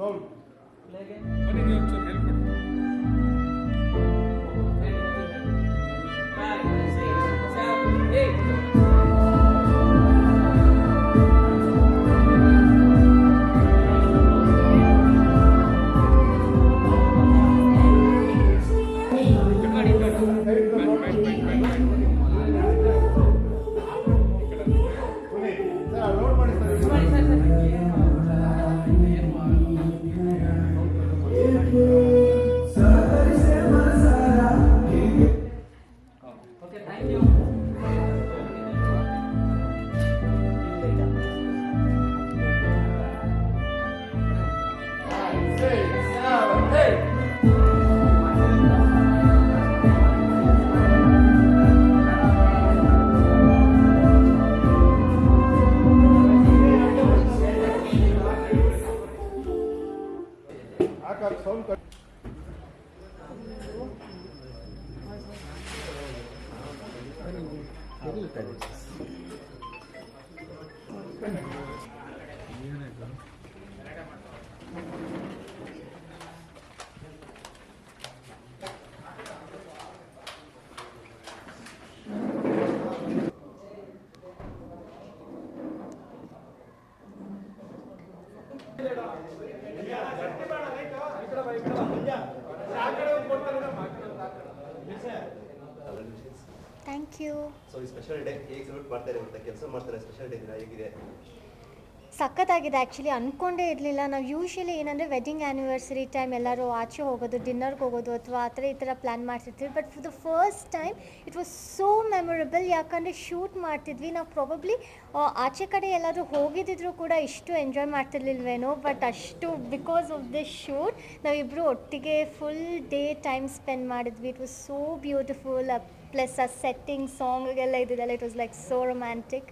Sound ಬನ್ನಿ ನೀವು ಒಂಚೂರು ಹೇಳ್ಕೊಡಿ ಪುನೀತ್ なんか。何 ಸ್ಪೆಷಲ್ ಡೇ ಹೇಗೆ ಸಲ್ಯೂಟ್ ಮಾಡ್ತಾರೆ ಅಂತ ಕೆಲಸ ಮಾಡ್ತಾರೆ ಸ್ಪೆಷಲ್ ಡೇ ದಿನ ಹೇಗಿದೆ? ಸಖತ್ತಾಗಿದೆ. ಆ್ಯಕ್ಚುಲಿ ಅಂದ್ಕೊಂಡೇ ಇರಲಿಲ್ಲ. ನಾವು ಯೂಶ್ವಲಿ ಏನಂದರೆ ವೆಡ್ಡಿಂಗ್ ಆ್ಯನಿವರ್ಸರಿ ಟೈಮ್ ಎಲ್ಲರೂ ಆಚೆ ಹೋಗೋದು ಡಿನ್ನರ್ಗೆ ಹೋಗೋದು ಅಥವಾ ಆ ಥರ ಈ ಥರ ಪ್ಲ್ಯಾನ್ ಮಾಡ್ತಿರ್ತೀವಿ. But for the first time it was so memorable ಯಾಕಂದರೆ ಶೂಟ್ ಮಾಡ್ತಿದ್ವಿ. ನಾವು ಪ್ರಾಬಬ್ಲಿ ಆಚೆ ಕಡೆ ಎಲ್ಲರೂ ಹೋಗಿದ್ದಿದ್ರು ಕೂಡ ಇಷ್ಟು ಎಂಜಾಯ್ ಮಾಡ್ತಿರ್ಲಿಲ್ವೇನೋ. ಬಟ್ ಅಷ್ಟು ಬಿಕಾಸ್ ಆಫ್ ದಿಸ್ ಶೂಟ್ ನಾವಿಬ್ಬರು ಒಟ್ಟಿಗೆ ಫುಲ್ ಡೇ ಟೈಮ್ ಸ್ಪೆಂಡ್ ಮಾಡಿದ್ವಿ. It was so beautiful plus ಆ ಸೆಟ್ಟಿಂಗ್ ಸಾಂಗಿಗೆಲ್ಲ ಇದ್ದಿದ್ದೆಲ್ಲ it was like so romantic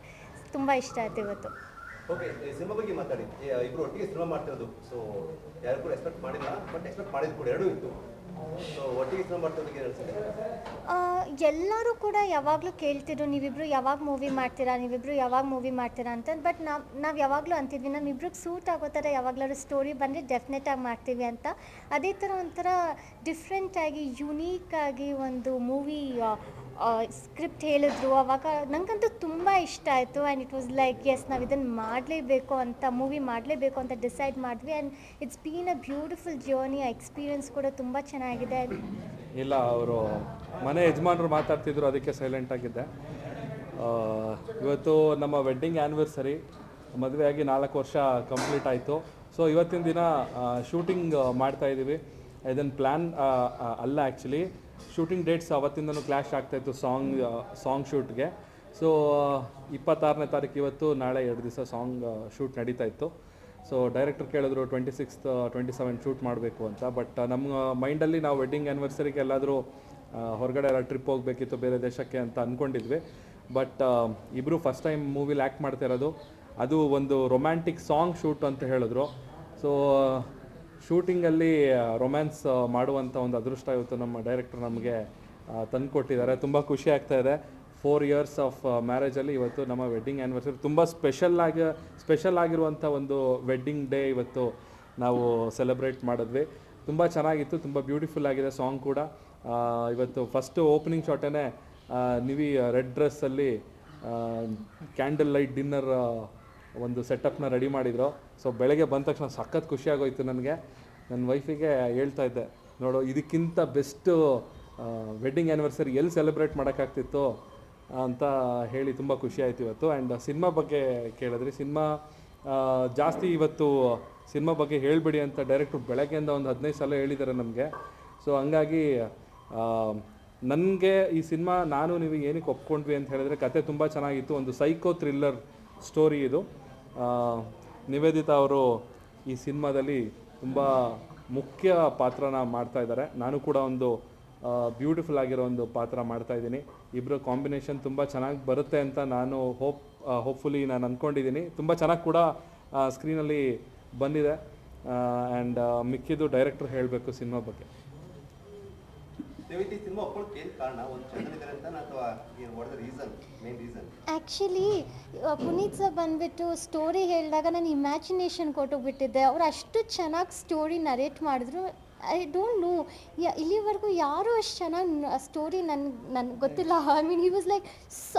ತುಂಬ ಇಷ್ಟ ಆಯ್ತು ಇವತ್ತು. ಓಕೆ ಸಿನಿಮಾ ಬಗ್ಗೆ ಮಾತಾಡಿ. ಇಬ್ರು ಒಟ್ಟಿಗೆ ಸಿನಿಮಾ ಮಾಡ್ತಿರೋದು. ಸೊ ಯಾರು ಕೂಡ ಎಕ್ಸ್ಪೆಕ್ಟ್ ಮಾಡಿಲ್ಲ ಬಟ್ ಎಕ್ಸ್ಪೆಕ್ಟ್ ಮಾಡಿದ್ ಕೂಡ ಎರಡೂ ಇತ್ತು. ಎಲ್ಲರೂ ಕೂಡ ಯಾವಾಗಲೂ ಕೇಳ್ತಿದ್ರು, ನೀವಿಬ್ರು ಯಾವಾಗ ಮೂವಿ ಮಾಡ್ತೀರಾ, ನೀವಿಬ್ರು ಯಾವಾಗ ಮೂವಿ ಮಾಡ್ತೀರಾ ಅಂತ. ಬಟ್ ನಾವು ನಾವು ಯಾವಾಗಲೂ ಅಂತಿದ್ವಿ ನಮ್ಮಿಬ್ರಿಗೆ ಸೂಟ್ ಆಗೋ ಥರ ಯಾವಾಗಲಾದ್ರು ಸ್ಟೋರಿ ಬಂದರೆ ಡೆಫಿನೆಟಾಗಿ ಮಾಡ್ತೀವಿ ಅಂತ. ಅದೇ ಥರ ಒಂಥರ ಡಿಫ್ರೆಂಟಾಗಿ ಯುನೀಕಾಗಿ ಒಂದು ಮೂವಿ ಸ್ಕ್ರಿಪ್ಟ್ ಹೇಳಿದ್ರು, ಅವಾಗ ನನಗಂತೂ ತುಂಬ ಇಷ್ಟ ಆಯಿತು. And it was like yes ನಾವು ಇದನ್ನು ಮಾಡಲೇಬೇಕು ಅಂತ ಮೂವಿ ಮಾಡಲೇಬೇಕು ಅಂತ ಡಿಸೈಡ್ ಮಾಡಿದ್ವಿ. And it's been a beautiful journey ಆ ಎಕ್ಸ್ಪೀರಿಯನ್ಸ್ ಕೂಡ ತುಂಬ ಚೆನ್ನಾಗಿದೆ. ಇಲ್ಲ, ಅವರು ಮನೆ ಯಜಮಾನರು ಮಾತಾಡ್ತಿದ್ರು, ಅದಕ್ಕೆ ಸೈಲೆಂಟ್ ಆಗಿದ್ದೆ. ಇವತ್ತು ನಮ್ಮ ವೆಡ್ಡಿಂಗ್ ಆ್ಯನಿವರ್ಸರಿ ಆಗಿ ನಾಲ್ಕು ವರ್ಷ ಕಂಪ್ಲೀಟ್ ಆಯಿತು. ಸೊ ಇವತ್ತಿನ ದಿನ ಶೂಟಿಂಗ್ ಮಾಡ್ತಾ ಇದ್ದೀವಿ ಇದನ್ನು ಪ್ಲ್ಯಾನ್ ಅಲ್ಲ ಆ್ಯಕ್ಚುಲಿ ಶೂಟಿಂಗ್ ಡೇಟ್ಸ್ ಅವತ್ತಿಂದನೂ ಕ್ಲಾಶ್ ಆಗ್ತಾಯಿತ್ತು ಸಾಂಗ್ ಸಾಂಗ್ ಶೂಟ್ಗೆ. ಸೊ ಇಪ್ಪತ್ತಾರನೇ ತಾರೀಕು ಇವತ್ತು ನಾಳೆ ಎರಡು ದಿವಸ ಸಾಂಗ್ ಶೂಟ್ ನಡೀತಾ ಇತ್ತು. ಸೊ ಡೈರೆಕ್ಟರ್ ಕೇಳಿದ್ರು twenty sixth twenty seven shoot ಮಾಡಬೇಕು ಅಂತ. ಬಟ್ ನಮ್ಮ ಮೈಂಡಲ್ಲಿ ನಾವು ವೆಡ್ಡಿಂಗ್ ಆ್ಯನಿವರ್ಸರಿಗೆ ಎಲ್ಲಾದರೂ ಹೊರಗಡೆ ಎಲ್ಲ ಟ್ರಿಪ್ ಹೋಗಬೇಕಿತ್ತು ಬೇರೆ ದೇಶಕ್ಕೆ ಅಂತ ಅಂದ್ಕೊಂಡಿದ್ವಿ ಬಟ್ ಇಬ್ಬರು ಫಸ್ಟ್ ಟೈಮ್ ಮೂವಿಲಿ ಆ್ಯಕ್ಟ್ ಮಾಡ್ತಾ ಇರೋದು ಅದು ಒಂದು ರೊಮ್ಯಾಂಟಿಕ್ ಸಾಂಗ್ ಶೂಟ್ ಅಂತ ಹೇಳಿದ್ರು. ಸೊ ಶೂಟಿಂಗಲ್ಲಿ ರೊಮ್ಯಾನ್ಸ್ ಮಾಡುವಂಥ ಒಂದು ಅದೃಷ್ಟ ಇವತ್ತು ನಮ್ಮ ಡೈರೆಕ್ಟರ್ ನಮಗೆ ತಂದು ಕೊಟ್ಟಿದ್ದಾರೆ ತುಂಬ ಖುಷಿ ಆಗ್ತಾ ಇದೆ. ಫೋರ್ ಇಯರ್ಸ್ ಆಫ್ ಮ್ಯಾರೇಜಲ್ಲಿ ಇವತ್ತು ನಮ್ಮ ವೆಡ್ಡಿಂಗ್ ಆ್ಯನಿವರ್ಸರಿ ತುಂಬ ಸ್ಪೆಷಲ್ ಆಗಿ ಸ್ಪೆಷಲ್ ಆಗಿರುವಂಥ ಒಂದು ವೆಡ್ಡಿಂಗ್ ಡೇ ಇವತ್ತು ನಾವು ಸೆಲೆಬ್ರೇಟ್ ಮಾಡಿದ್ವಿ. ತುಂಬ ಚೆನ್ನಾಗಿತ್ತು, ತುಂಬ ಬ್ಯೂಟಿಫುಲ್ ಆಗಿದೆ ಸಾಂಗ್ ಕೂಡ. ಇವತ್ತು ಫಸ್ಟು ಓಪನಿಂಗ್ ಶಾಟೇ ನಿವಿ ರೆಡ್ ಡ್ರೆಸ್ಸಲ್ಲಿ ಕ್ಯಾಂಡಲ್ ಲೈಟ್ ಡಿನ್ನರ್ ಒಂದು ಸೆಟಪ್ನ ರೆಡಿ ಮಾಡಿದ್ರು. ಸೊ ಬೆಳಗ್ಗೆ ಬಂದ ತಕ್ಷಣ ಸಖತ್ ಖುಷಿಯಾಗೋಯ್ತು ನನಗೆ. ನನ್ನ ವೈಫಿಗೆ ಹೇಳ್ತಾ ಇದ್ದೆ, ನೋಡು, ಇದಕ್ಕಿಂತ ಬೆಸ್ಟು ವೆಡ್ಡಿಂಗ್ ಆ್ಯನಿವರ್ಸರಿ ಎಲ್ಲಿ ಸೆಲೆಬ್ರೇಟ್ ಮಾಡೋಕ್ಕಾಗ್ತಿತ್ತು? ಅಂತ ಹೇಳಿ ತುಂಬ ಖುಷಿ ಆಯ್ತು ಇವತ್ತು. ಆ್ಯಂಡ್ ಸಿನಿಮಾ ಬಗ್ಗೆ ಕೇಳಿದ್ರಿ, ಸಿನಿಮಾ ಜಾಸ್ತಿ ಇವತ್ತು ಸಿನಿಮಾ ಬಗ್ಗೆ ಹೇಳಿಬಿಡಿ ಅಂತ ಡೈರೆಕ್ಟ್ರು ಬೆಳಗ್ಗೆಯಿಂದ ಒಂದು ಹದಿನೈದು ಸಲ ಹೇಳಿದ್ದಾರೆ ನಮಗೆ. ಸೊ ಹಂಗಾಗಿ ನನಗೆ ಈ ಸಿನಿಮಾ ನಾನು ನೀವು ಏನಕ್ಕೆ ಒಪ್ಕೊಂಡ್ವಿ ಅಂತ ಹೇಳಿದ್ರೆ ಕತೆ ತುಂಬ ಚೆನ್ನಾಗಿತ್ತು. ಒಂದು ಸೈಕೋ ಥ್ರಿಲ್ಲರ್ ಸ್ಟೋರಿ ಇದು. ನಿವೇದಿತಾ ಅವರು ಈ ಸಿನಿಮಾದಲ್ಲಿ ತುಂಬ ಮುಖ್ಯ ಪಾತ್ರನ ಮಾಡ್ತಾ ಇದ್ದಾರೆ. ನಾನು ಕೂಡ ಒಂದು ಬ್ಯೂಟಿಫುಲ್ ಆಗಿರೋ ಒಂದು ಪಾತ್ರ ಮಾಡ್ತಾ ಇದ್ದೀನಿ. ಇಬ್ಬರು ಕಾಂಬಿನೇಷನ್ ತುಂಬ ಚೆನ್ನಾಗಿ ಬರುತ್ತೆ ಅಂತ ನಾನು ಹೋಪ್ ಹೋಪ್ಫುಲಿ ನಾನು ಅಂದ್ಕೊಂಡಿದ್ದೀನಿ ತುಂಬ ಚೆನ್ನಾಗಿ ಕೂಡ ಸ್ಕ್ರೀನಲ್ಲಿ ಬಂದಿದೆ. ಆ್ಯಂಡ್ ಮಿಕ್ಕಿದ್ದು ಡೈರೆಕ್ಟ್ರ್ ಹೇಳಬೇಕು ಸಿನಿಮಾ ಬಗ್ಗೆ. ಆ್ಯಕ್ಚುಲಿ ಪುನೀತ್ ಸರ್ ಬಂದ್ಬಿಟ್ಟು ಸ್ಟೋರಿ ಹೇಳಿದಾಗ ನಾನು ಇಮ್ಯಾಜಿನೇಷನ್ ಕೊಟ್ಟೋಗ್ಬಿಟ್ಟಿದ್ದೆ. ಅವ್ರು ಅಷ್ಟು ಚೆನ್ನಾಗಿ ಸ್ಟೋರಿ ನರೇಟ್ ಮಾಡಿದ್ರು. ಐ ಡೋಂಟ್ ನೋ ಇಲ್ಲಿವರೆಗೂ ಯಾರೂ ಅಷ್ಟು ಚೆನ್ನಾಗಿ ಸ್ಟೋರಿ ನನ್ಗೆ ನನ್ಗೆ ಗೊತ್ತಿಲ್ಲ. I mean he was like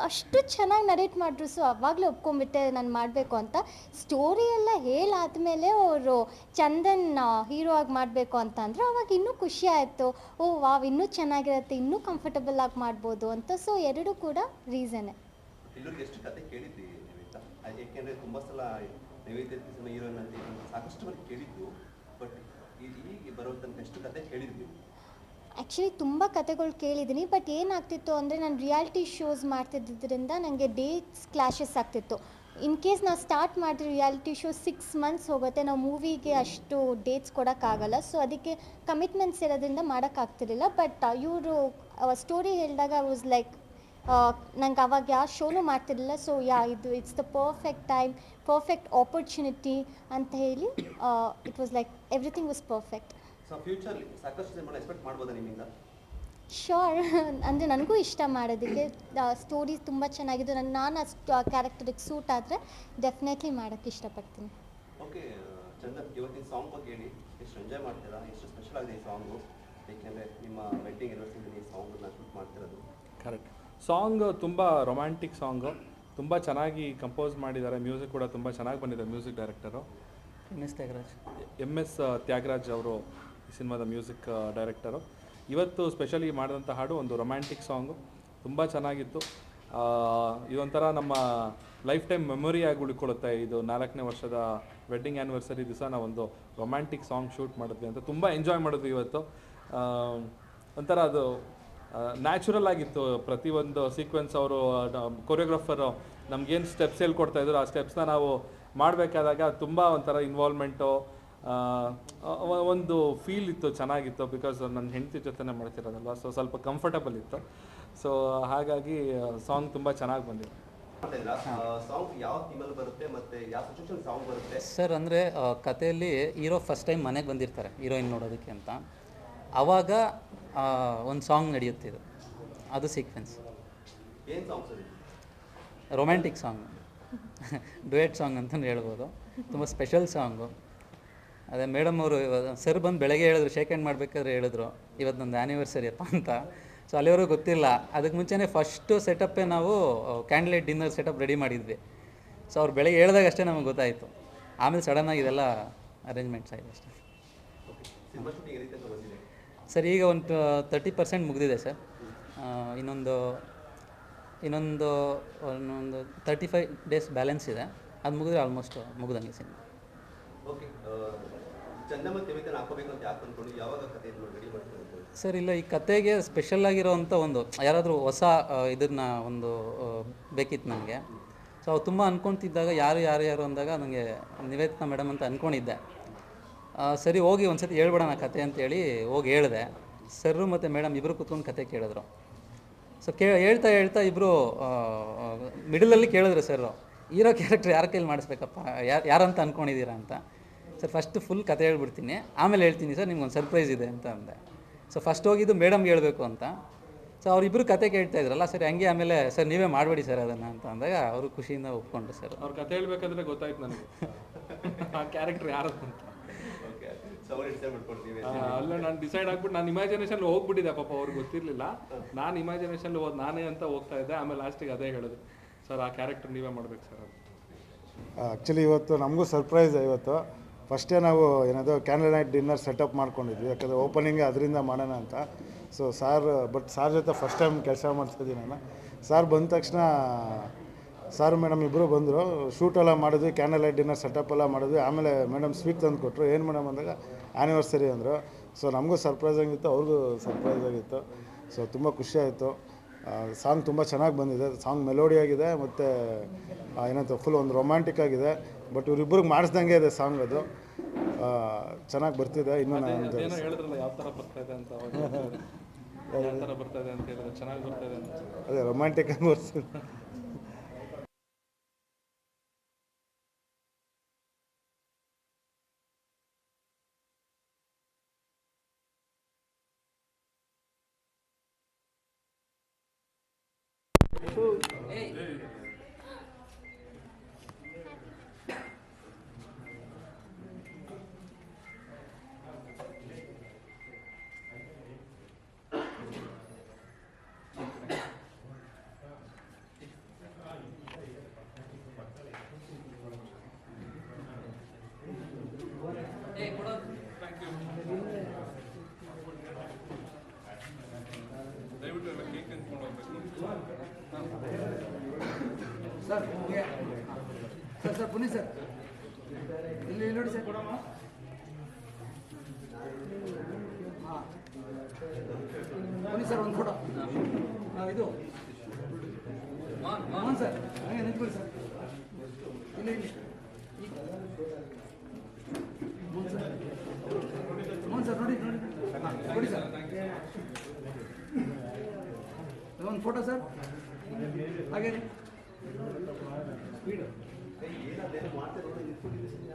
ಅಷ್ಟು ಚೆನ್ನಾಗಿ ನರೇಟ್ ಮಾಡಿದ್ರು ಸೊ ಅವಾಗಲೇ ಒಪ್ಕೊಂಡ್ಬಿಟ್ಟೆ ನಾನು ಮಾಡಬೇಕು ಅಂತ. ಸ್ಟೋರಿ ಎಲ್ಲ ಹೇಳಾದ್ಮೇಲೆ ಅವರು ಚಂದನ್ ಹೀರೋ ಆಗಿ ಮಾಡಬೇಕು ಅಂತ ಅಂದರೆ. ಅವಾಗ ಇನ್ನೂ ಖುಷಿ ಆಯಿತು. ಓ, ವಾವ್, ಇನ್ನೂ ಚೆನ್ನಾಗಿರುತ್ತೆ, ಇನ್ನೂ ಕಂಫರ್ಟಬಲ್ ಆಗಿ ಮಾಡ್ಬೋದು ಅಂತ. ಸೊ ಎರಡೂ ಕೂಡ ರೀಸನ್ನೇ ಸಲ ಸಾಕಷ್ಟು ಕೇಳಿದ್ದು ಬಟ್ ಆ್ಯಕ್ಚುಲಿ ತುಂಬ ಕತೆಗಳು ಕೇಳಿದ್ದೀನಿ ಬಟ್ ಏನಾಗ್ತಿತ್ತು ಅಂದರೆ ನಾನು ರಿಯಾಲಿಟಿ ಶೋಸ್ ಮಾಡ್ತಿದ್ದರಿಂದ ನನಗೆ ಡೇಟ್ಸ್ ಕ್ಲಾಶಸ್ ಆಗ್ತಿತ್ತು. ಇನ್ ಕೇಸ್ ನಾವು ಸ್ಟಾರ್ಟ್ ಮಾಡಿದ್ರೆ ರಿಯಾಲಿಟಿ ಶೋ ಸಿಕ್ಸ್ ಮಂತ್ಸ್ ಹೋಗುತ್ತೆ, ನಾವು ಮೂವಿಗೆ ಅಷ್ಟು ಡೇಟ್ಸ್ ಕೊಡೋಕ್ಕಾಗಲ್ಲ. ಸೊ ಅದಕ್ಕೆ ಕಮಿಟ್ಮೆಂಟ್ಸ್ ಇರೋದ್ರಿಂದ ಮಾಡೋಕ್ಕಾಗ್ತಿರ್ಲಿಲ್ಲ ಬಟ್ ಇವರು ಸ್ಟೋರಿ ಹೇಳಿದಾಗ ವಾಸ್ ಲೈಕ್ ನಂಗೆ ಅವಾಗ ಯಾವ ಶೋನು ಮಾಡ್ತಿರಲಿಲ್ಲ. ಸೊ ಯಾ ಇದು it's the perfect time perfect opportunity ಅಂತ ಹೇಳಿ it was like everything was perfect so futurely ಸಾಕಷ್ಟು ಸಿನಿಮಾ ಎಕ್ಸ್ಪೆಕ್ಟ್ ಮಾಡ್ಬೋದಾ ನಿಮ್ಮಿಂದ? ಶೋರ್ ಅಂದರೆ ನನಗೂ ಇಷ್ಟ ಮಾಡೋದಕ್ಕೆ ಸ್ಟೋರಿ ತುಂಬ ಚೆನ್ನಾಗಿದ್ದು ನನ್ನ ನಾನು ಅಷ್ಟು ಆ ಕ್ಯಾರೆಕ್ಟರಿಗೆ ಸೂಟ್ ಆದರೆ ಡೆಫಿನೆಟ್ಲಿ ಮಾಡೋಕ್ಕೆ ಇಷ್ಟಪಡ್ತೀನಿ. ಓಕೆ ಚಂದನ್ ಇವತ್ತಿನ ಸಾಂಗ್ ಬಗ್ಗೆ ಹೇಳಿ. ಎಷ್ಟು ಎಂಜಾಯ್ ಮಾಡ್ತೀರಾ? ಎಷ್ಟು ಸ್ಪೆಷಲ್ ಆಗಿದೆ ಈ ಸಾಂಗು ಏಕೆಂದರೆ ನಿಮ್ಮ ವೆಡ್ಡಿಂಗ್ ಆನಿವರ್ಸರಿ ಈ ಸಾಂಗನ್ನ ಶೂಟ್ ಮಾಡ್ತಿರೋದು. ಕರೆಕ್ಟ್ ಸಾಂಗ್ ತುಂಬ ರೊಮ್ಯಾಂಟಿಕ್ ಸಾಂಗು. ತುಂಬ ಚೆನ್ನಾಗಿ ಕಂಪೋಸ್ ಮಾಡಿದ್ದಾರೆ. ಮ್ಯೂಸಿಕ್ ಕೂಡ ತುಂಬ ಚೆನ್ನಾಗಿ ಬಂದಿದೆ music director S Thyagaraj. M S Thyagaraj ಅವರು ಈ ಸಿನಿಮಾದ ಮ್ಯೂಸಿಕ್ ಡೈರೆಕ್ಟರು ಇವತ್ತು ಸ್ಪೆಷಲಿ ಮಾಡಿದಂಥ ಹಾಡು ಒಂದು ರೊಮ್ಯಾಂಟಿಕ್ ಸಾಂಗು ತುಂಬ ಚೆನ್ನಾಗಿತ್ತು. ಇದೊಂಥರ ನಮ್ಮ ಲೈಫ್ ಟೈಮ್ ಮೆಮೊರಿಯಾಗಿ ಉಳ್ಕೊಳ್ಳುತ್ತೆ. ಇದು ನಾಲ್ಕನೇ ವರ್ಷದ ವೆಡ್ಡಿಂಗ್ ಆ್ಯನಿವರ್ಸರಿ ದಿವಸ ನಾವೊಂದು ರೊಮ್ಯಾಂಟಿಕ್ ಸಾಂಗ್ ಶೂಟ್ ಮಾಡಿದ್ವಿ ಅಂತ. ತುಂಬ ಎಂಜಾಯ್ ಮಾಡಿದ್ವಿ ಇವತ್ತು. ಒಂಥರ ಅದು ನ್ಯಾಚುರಲ್ ಆಗಿತ್ತು. ಪ್ರತಿಯೊಂದು ಸೀಕ್ವೆನ್ಸ್ ಅವರು ಕೊರಿಯೋಗ್ರಾಫರು ನಮ್ಗೇನು ಸ್ಟೆಪ್ಸ್ ಹೇಳ್ಕೊಡ್ತಾ ಇದ್ರು ಆ ಸ್ಟೆಪ್ಸ್ನ ನಾವು ಮಾಡಬೇಕಾದಾಗ ತುಂಬ ಒಂಥರ ಇನ್ವಾಲ್ವ್ಮೆಂಟು ಒಂದು ಫೀಲ್ ಇತ್ತು ಚೆನ್ನಾಗಿತ್ತು ಬಿಕಾಸ್ ನನ್ನ ಹೆಂಡತಿ ಜೊತೆನೇ ಮಾಡ್ತಿರೋದಲ್ವ ಸೊ ಸ್ವಲ್ಪ ಕಂಫರ್ಟಬಲ್ ಇತ್ತು. ಸೊ ಹಾಗಾಗಿ ಸಾಂಗ್ ತುಂಬ ಚೆನ್ನಾಗಿ ಬಂದಿದೆ. ಸಾಂಗ್ ಯಾವ ಥೀಮಲ್ಲಿ ಬರುತ್ತೆ ಮತ್ತೆ ಯಾವ ಸಿಚುವೇಶನ್ ಸಾಂಗ್ ಬರುತ್ತೆ? ಸರ್ ಅಂದರೆ ಕಥೆಯಲ್ಲಿ ಹೀರೋ ಫಸ್ಟ್ ಟೈಮ್ ಮನೆಗೆ ಬಂದಿರ್ತಾರೆ ಹೀರೋಯಿನ್ ನೋಡೋದಕ್ಕೆ ಅಂತ. ಆವಾಗ ಒಂದು ಸಾಂಗ್ ನಡೆಯುತ್ತೆ ಇದು. ಅದು sequence romantic song duet song ಅಂತಂದು ಹೇಳ್ಬೋದು. ತುಂಬ ಸ್ಪೆಷಲ್ ಸಾಂಗು ಅದೇ ಮೇಡಮ್ ಅವರು ಸರ್ ಬಂದು ಬೆಳಗ್ಗೆ ಹೇಳಿದ್ರು ಶೇಕ್ ಹ್ಯಾಂಡ್ ಮಾಡಬೇಕಾದ್ರೆ ಹೇಳಿದ್ರು. ಇವತ್ತು ನಂದು ಆ್ಯನಿವರ್ಸರಿ ಅಪ್ಪ ಅಂತ. ಸೊ ಅಲ್ಲಿವರೆಗೂ ಗೊತ್ತಿಲ್ಲ. ಅದಕ್ಕೆ ಮುಂಚೆನೇ ಫಸ್ಟು ಸೆಟಪ್ಪೇ ನಾವು ಕ್ಯಾಂಡ್ಲೈಟ್ ಡಿನ್ನರ್ ಸೆಟಪ್ ರೆಡಿ ಮಾಡಿದ್ವಿ. ಸೊ ಅವ್ರು ಬೆಳಗ್ಗೆ ಹೇಳಿದಾಗ ಅಷ್ಟೇ ನಮಗೆ ಗೊತ್ತಾಯಿತು. ಆಮೇಲೆ ಸಡನ್ನಾಗಿ ಇದೆಲ್ಲ ಅರೇಂಜ್ಮೆಂಟ್ಸ್ ಆಯಿತು ಅಷ್ಟೇ. ಸರ್ ಈಗ ಒಂದು ತರ್ಟಿ ಪರ್ಸೆಂಟ್ ಮುಗಿದಿದೆ ಸರ್. ಇನ್ನೊಂದು ಇನ್ನೊಂದು ಒಂದೊಂದು ತರ್ಟಿ ಫೈವ್ ಡೇಸ್ ಬ್ಯಾಲೆನ್ಸ್ ಇದೆ. ಅದು ಮುಗಿದ್ರೆ ಆಲ್ಮೋಸ್ಟ್ ಮುಗ್ದಂಗೆ ಸಿನಿಮಾ ಸರ್ ಇಲ್ಲ ಈ ಕತೆಗೆ ಸ್ಪೆಷಲ್ ಆಗಿರೋವಂಥ ಒಂದು ಯಾರಾದರೂ ಹೊಸ ಇದನ್ನ ಒಂದು ಬೇಕಿತ್ತು ನನಗೆ. ಸೊ ಅವ್ರು ತುಂಬ ಅಂದ್ಕೊತಿದ್ದಾಗ ಯಾರು ಯಾರು ಯಾರು ಅಂದಾಗ ನನಗೆ ನಿವೇದನಾ ಮೇಡಮ್ ಅಂತ ಅಂದ್ಕೊಂಡಿದ್ದೆ ಸರಿ ಹೋಗಿ ಒಂದ್ಸತಿ ಹೇಳ್ಬಿಡೋಣ ಕತೆ ಅಂತೇಳಿ ಹೋಗಿ ಹೇಳಿದೆ. ಸರ್ರು ಮತ್ತು ಮೇಡಮ್ ಇಬ್ಬರು ಕೂತ್ಕೊಂಡು ಕತೆ ಕೇಳಿದ್ರು. ಸೊ ಕೇ, ಹೇಳ್ತಾ ಹೇಳ್ತಾ ಇಬ್ಬರು ಮಿಡಲಲ್ಲಿ ಕೇಳಿದ್ರು ಸರ್ ಹೀರೋ ಕ್ಯಾರೆಕ್ಟರ್ ಯಾರ ಕೈಲಿ ಮಾಡಿಸ್ಬೇಕಪ್ಪ? ಯಾರು, ಯಾರಂತ ಅಂದ್ಕೊಂಡಿದ್ದೀರಾ ಅಂತ? ಸರ್ ಫಸ್ಟ್ ಫುಲ್ ಕತೆ ಹೇಳ್ಬಿಡ್ತೀನಿ. ಆಮೇಲೆ ಹೇಳ್ತೀನಿ ಸರ್, ನಿಮ್ಗೊಂದು ಸರ್ಪ್ರೈಸ್ ಇದೆ ಅಂತ ಅಂದೆ. ಸೊ ಫಸ್ಟ್ ಹೋಗಿದ್ದು ಮೇಡಮ್ಗೆ ಹೇಳಬೇಕು ಅಂತ. ಸೊ ಅವರಿಬ್ಬರು ಕತೆ ಕೇಳ್ತಾ ಇದ್ರಲ್ಲ, ಸರ್ ಹಂಗೆ ಆಮೇಲೆ, ಸರ್, ನೀವೇ ಮಾಡಬೇಡಿ ಸರ್ ಅದನ್ನು ಅಂತ ಅಂದಾಗ ಅವರು ಖುಷಿಯಿಂದ ಒಪ್ಕೊಂಡ್ರು ಸರ್. ಅವ್ರು ಕತೆ ಹೇಳ್ಬೇಕಂದ್ರೆ ಗೊತ್ತಾಯ್ತು ನನಗೆ. ಆ ಕ್ಯಾರೆಕ್ಟರ್ ಯಾರು ಅಂತ ಓಕೆ ಸೊ ಅವ್ರು ಡಿಸೈಡ್ ಮಾಡ್ಕೊಡ್ತೀವಿ ಆ, ಅಲ್ಲ ನಾನು ಡಿಸೈಡ್ ಆಗ್ಬಿಟ್ಟು ನಾನು ಇಮ್ಯಾಜಿನೇಷನ್ ಹೋಗ್ಬಿಟ್ಟಿದೆ ಪಾಪ ಅವ್ರಿಗೆ ಗೊತ್ತಿರಲಿಲ್ಲ. ನಾನು ಇಮ್ಯಾಜಿನೇಷನ್ ಹೋದ್ ನಾನೇ ಅಂತ ಹೋಗ್ತಾ ಇದ್ದೆ. ಆಮೇಲೆ ಲಾಸ್ಟಿಗೆ ಅದೇ ಹೇಳಿದ್ರು ಸರ್ ಆ ಕ್ಯಾರೆಕ್ಟರ್ ನೀವೇ ಮಾಡ್ಬೇಕು ಸರ್ ಅದು ಆ್ಯಕ್ಚುಲಿ ಇವತ್ತು ನಮಗೂ ಸರ್ಪ್ರೈಸ್ ಇವತ್ತು. ಫಸ್ಟೇ ನಾವು ಏನದು ಕ್ಯಾಂಡಲ್ ನೈಟ್ ಡಿನ್ನರ್ ಸೆಟಪ್ ಮಾಡ್ಕೊಂಡಿದ್ವಿ. ಯಾಕಂದರೆ ಓಪನಿಂಗ್ ಅದರಿಂದ ಮಾಡೋಣ ಅಂತ. ಸೊ ಸಾರ್ ಬಟ್ ಸಾರ್ ಜೊತೆ ಫಸ್ಟ್ ಟೈಮ್ ಕೆಲಸ ಮಾಡ್ತಿದ್ದೀನಿ ನಾನು. ಸಾರ್ ಬಂದ ತಕ್ಷಣ ಸಾರ್ ಮೇಡಮ್ ಇಬ್ಬರು ಬಂದರು. ಶೂಟ್ ಎಲ್ಲ ಮಾಡಿದ್ವಿ ಕ್ಯಾಂಡಲ್ ಲೈಟ್ ಡಿನ್ನರ್ ಸೆಟಪ್ ಎಲ್ಲ ಮಾಡಿದ್ವಿ. ಆಮೇಲೆ ಮೇಡಮ್ ಸ್ವೀಟ್ ತಂದು ಕೊಟ್ಟರು ಏನು ಮೇಡಮ್ ಅಂದಾಗ ಆ್ಯನಿವರ್ಸರಿ ಅಂದರು. ಸೊ ನಮಗೂ ಸರ್ಪ್ರೈಸ್ ಆಗಿತ್ತು ಅವ್ರಿಗೂ ಸರ್ಪ್ರೈಸ್ ಆಗಿತ್ತು. ಸೊ ತುಂಬ ಖುಷಿಯಾಯಿತು ಸಾಂಗ್ ತುಂಬ ಚೆನ್ನಾಗಿ ಬಂದಿದೆ. ಸಾಂಗ್ ಮೆಲೋಡಿ ಆಗಿದೆ ಮತ್ತು ಏನಂತ ಫುಲ್ ಒಂದು ರೊಮ್ಯಾಂಟಿಕ್ ಆಗಿದೆ. ಬಟ್ ಇವರಿಬ್ಬರಿಗೆ ಮಾಡಿಸ್ದಂಗೆ ಇದೆ ಸಾಂಗ್ ಅದು. ಚೆನ್ನಾಗಿ ಬರ್ತಿದೆ. ಇನ್ನೂ ನಾನು ಅದೇ ರೊಮ್ಯಾಂಟಿಕ್ ಆಗಿ ಥರ ಬರ್ತಾ ಇದೆ ಅಂತ ಅವಾಗ ಯಾವ ಥರ ಬರ್ತಾ ಇದೆ ಅಂತ ಹೇಳಿದ್ರೆ ಚೆನ್ನಾಗಿ ಬರ್ತಾ ಇದೆ ಅಂತ ಅದೇ ರೊಮ್ಯಾಂಟಿಕ್ ಆಗಿ ಬರ್ತಿದೆ ಸರ್ ಬನ್ನಿ ಸರ್ ಪುನೀತ್ ಇಲ್ಲಿ ಇಲ್ಲಿ ನೋಡಿ ಸರ್. ಹಾಂ. ಬನ್ನಿ ಸರ್, ಒಂದು ಫೋಟೋ ಇದು. ಹಾಂ ಸರ್. ಹಾಗೆ ನಿಂತ್ಕೊಳ್ಳಿ ಸರ್. ಇಲ್ಲಿ ಇಲ್ಲಿ. ಹ್ಞೂ ಸರ್. ಹ್ಞೂ ಸರ್, ನೋಡಿ ನೋಡಿ. ಕೊಡಿ ಸರ್. ಒಂದು ಫೋಟೋ ಸರ್. ಹಾಗೆ ಓಕೆ